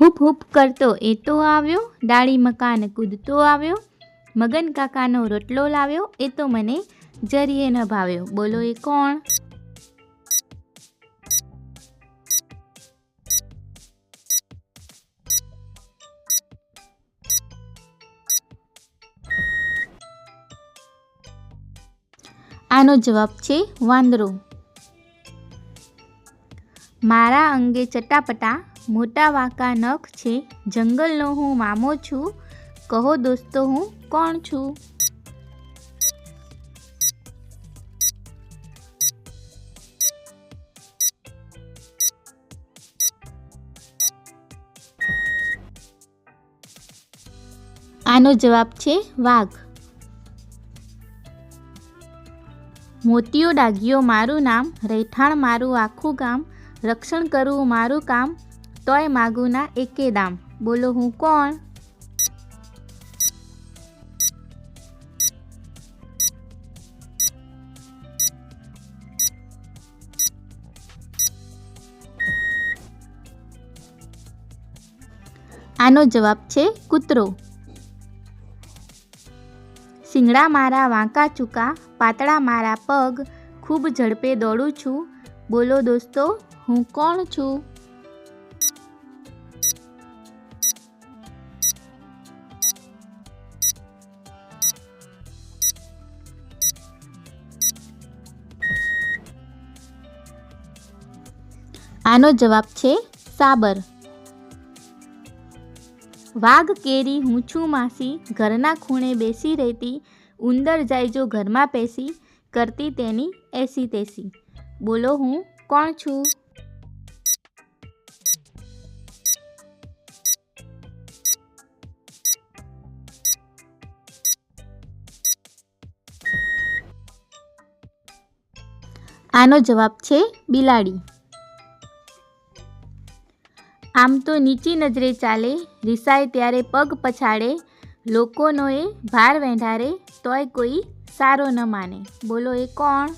Hoop hoop કરતો એ તો આવ્યો, ડાળી મકાન કૂદતો આવ્યો, મગન કાકાનો રોટલો લાવ્યો, એ તો મને જરીએ ન ભાવ્યો. બોલો એ કોણ? આનો જવાબ છે વાંદરો. મારા અંગે ચટાપટા મોટા વાંકા નખ છે. જંગલનો હું મામો છું. કહો દોસ્તો, હું કોણ છું? આનો જવાબ છે વાઘ. મોતિયો ડાઘિયો મારું નામ, રહેઠાણ મારું, આખું ગામ, રક્ષણ કરવું મારું કામ તોય માગું એકે દામ. બોલો, હું કોણ? આનો જવાબ છે કૂતરો. શિંગડા મારા, વાંકા ચૂકા, પાતળા મારા પગ, ખૂબ ઝડપે દોડું છું. બોલો દોસ્તો, હું કોણ છું? આનો જવાબ છે સાબર. વાઘ કેરી હું છું માસી, ઘરના ખૂણે બેસી રહેતી, ઉંદર જાય જો ઘરમાં પેસી, કરતી તેની એસી તેસી. બોલો હું કોણ છું? આનો જવાબ છે બિલાડી. આમ તો નીચી નજરે ચાલે, રિસાય ત્યારે પગ પછાડે લોકોનો એ ભાર વેંઢારે, તોય કોઈ સારો ન માને. બોલો એ કોણ?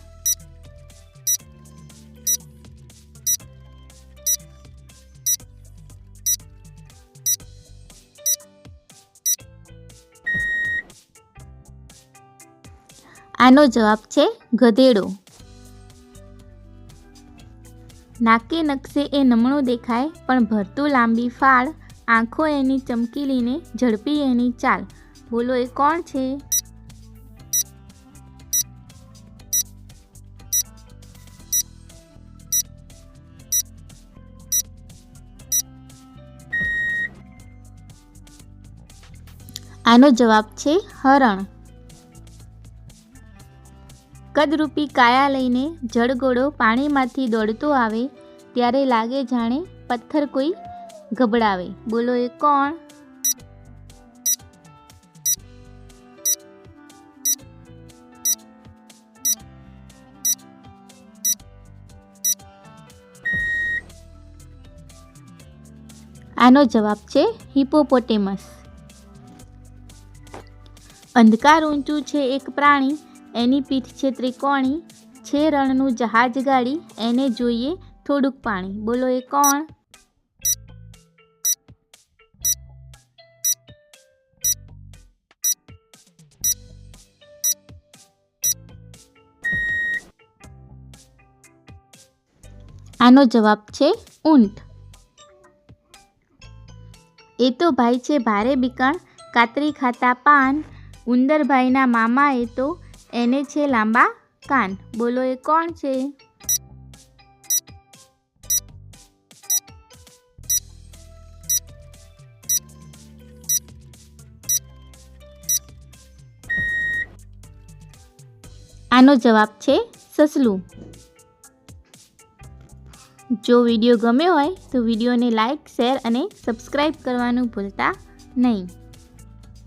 આનો જવાબ છે ગધેડો. નાકે નકશે એ નમણું દેખાય, પણ ભરતું લાંબી ફાળ, આંખો એની ચમકીલીને ઝડપી એની ચાલ. બોલો, એ કોણ છે? આનો જવાબ છે હરણ. કદરૂપી કાયા લઈને જળગોળો પાણીમાંથી દોડતો આવે, ત્યારે લાગે જાણે પથ્થર કોઈ ગભડાવે. બોલો, એ કોણ? આનો જવાબ છે હિપોપોટેમસ અંધકાર ઊંચું છે એક પ્રાણી એની પીઠ છે ત્રિકોણી, છે રણનું જહાજ ગાડી, એને જોઈએ થોડુંક પાણી. બોલો એ કોણ? આનો જવાબ છે ઊંટ. એ તો ભાઈ છે ભારે બીકણ, કાતરી ખાતા પાન, ઉંદરભાઈના મામા એ તો એને છે લાંબા કાન. બોલો એ કોણ છે? આનો જવાબ છે સસલું. જો વીડિયો ગમ્યો હોય તો વિડીયોને લાઇક શેર અને સબસ્ક્રાઈબ કરવાનું ભૂલતા નહીં.